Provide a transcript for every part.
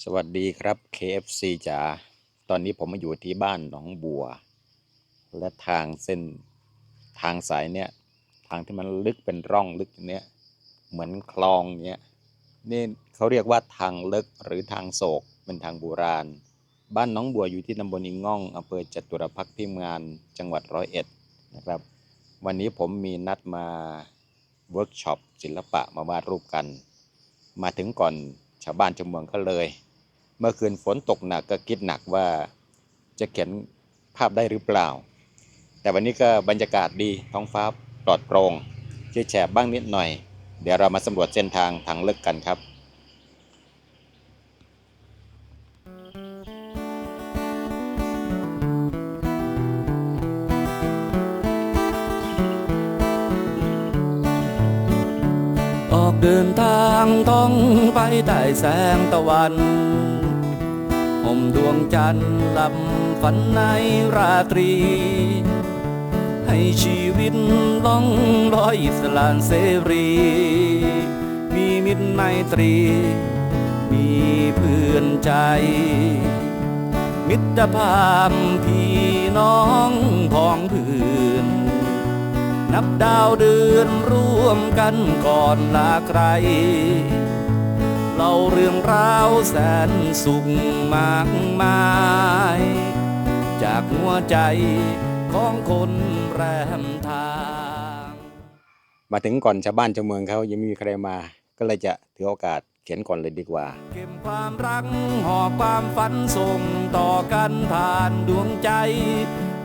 สวัสดีครับ KFC จ๋า ตอนนี้ผมมาอยู่ที่บ้านหนองบัว และทางเส้นทางสายเนี่ยทางที่มันลึกเป็นร่องลึกเนี้ยเหมือนคลองเนี้ยนี่เขาเรียกว่าทางลึกหรือทางโศกเป็นทางโบราณ บ้านน้องบัวอยู่ที่ตำบลอิงง่องอำเภอจตุรพักษ์พิมานจังหวัดร้อยเอ็ดนะครับ วันนี้ผมมีนัดมาเวิร์กช็อปศิลปะมาวาดรูปกัน มาถึงก่อน ชาวบ้านชาวเมืองเขาเลย เมื่อคืนฝนตกหนักก็คิดหนักว่าจะเขียนภาพได้หรือเปล่า แต่วันนี้ก็บรรยากาศดีท้องฟ้าปลอดโปร่งเฉยแฉบบ้างนิดหน่อย เดี๋ยวเรามาสำรวจเส้นทางทางเลึกกันครับ เดินทางต้องไปใต้แสงตะวันห่มดวงจันทร์หลับฝันในราตรี ให้ชีวิตล่องลอยอิสลานเสรี มีมิตรไมตรี มีเพื่อนใจ มิตรภาพพี่น้องพ้องเพื่อ นับดาวเดือนร่วมกันก่อนลาใครเล่าเรื่องราวแสนสุขมากมาย จากหัวใจของคนแรมทาง มาถึงก่อนชาวบ้านชาวเมืองเขายังไม่มีใครมา ก็เลยจะถือโอกาสเขียนก่อนเลยดีกว่า เก็บความรักหอบความฝันส่งต่อกันผ่านดวงใจ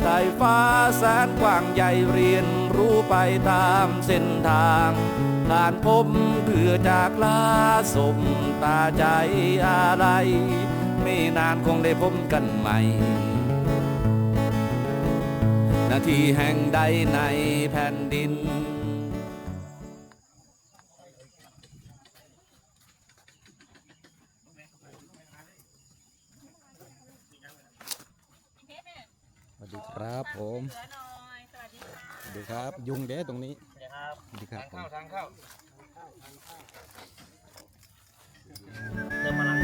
ใต้ฟ้าแสนกว้างใหญ่เรียนรู้ไปตามเส้นทางผ่านพบเพื่อจากลาสมตาใจอะไร ไม่นานคงได้พบกันใหม่ นาทีแห่งใดในแผ่นดิน สวัสดีครับผมเหลือหน่อยสวัสดีค่ะสวัสดีครับ ยุงเด้ตรงนี้ครับสวัสดีครับผมทางเข้าเติมพลัง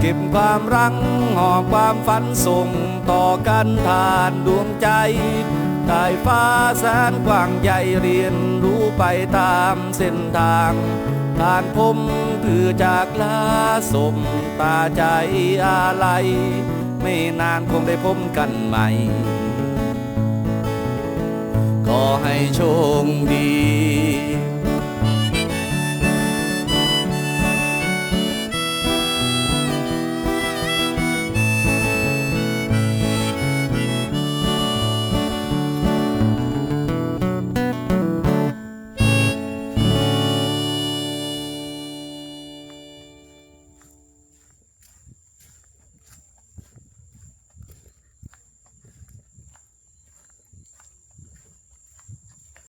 เก็บความรักหอบความฝันส่งต่อกันผ่านดวงใจ ใต้ฟ้าแสนกว้างใหญ่เรียนรู้ไปตามเส้นทางทานพมเพื่อจากลาสมตาใจอะไร ไม่นานคงได้พบกันใหม่ ขอให้โชคดี